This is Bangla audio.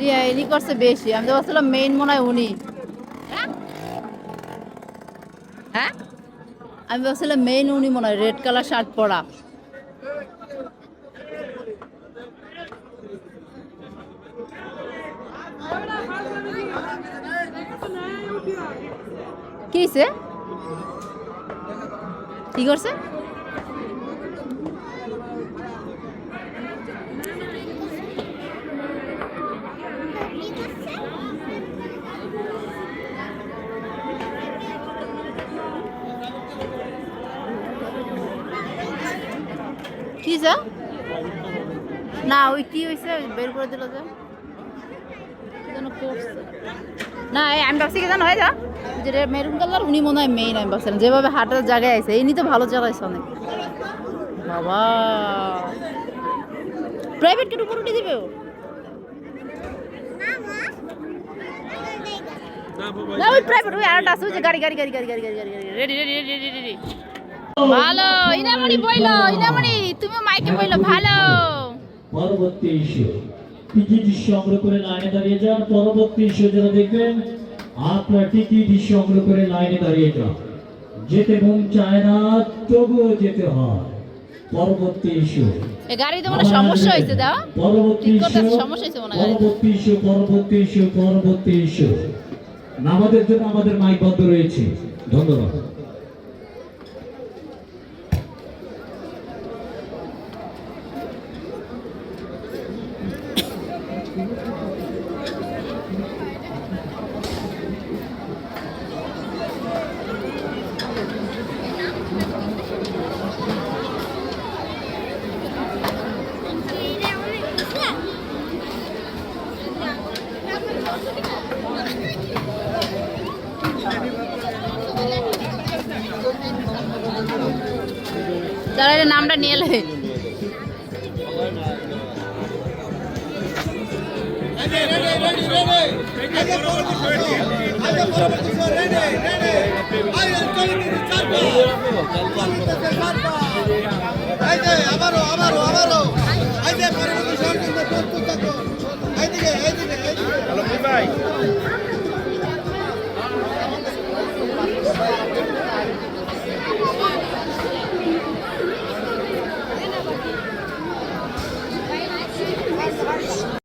রিয়া এলি করছে বেশি। আমি তো বলছিলাম মেইন মনে হয় উনি। হ্যাঁ? আমি ভাবছিলাম মেইন উনি মনে হয় রেড কালার শার্ট পরা। কি করছে? কি যা না ওই কি হয়েছে বের করে দিল যা না আমি ভাবছি কি জানো হয় যা যে মেরুন কালার উনি মনে হয় মেইন আমি ভাবছিলাম যেভাবে হাটের জায়গায় আছে এই নিতে ভালো জায়গা আছে অনেক বাবা প্রাইভেট কেটে উপরে দিবে ও না ওই প্রাইভেট ওই আরেকটা আছে ওই যে গাড়ি গাড়ি গাড়ি গাড়ি গাড়ি গাড়ি গাড়ি রেডি রেডি রেডি রেডি ভালো ইনামণি বইলো ইনামণি তুমি মাইকে বইলো ভালো। পরবর্তী ইস্যু। টিকিট সংগ্রহ করে লাইনে দাঁড়িয়ে যান পরবর্তী ইস্যু যারা দেখবেন আপনার টিকিট সংগ্রহ করে লাইনে দাঁড়িয়ে যান। যেতে মন চায় না তবুও যেতে হয়। পরবর্তী ইস্যু। গাড়ি তো মনে সমস্যা হয়েছে দাও। পরবর্তী ঠিক কথা, ইস্যু। সমস্যা হয়েছে মনে পরবর্তী ইস্যু পরবর্তী ইস্যু পরবর্তী ইস্যু। নামাজের জন্য আমাদের মাইক বন্ধ রয়েছে। ধন্যবাদ। তারা নামটা নিয়ে এলে। আবারও আবারও আবারও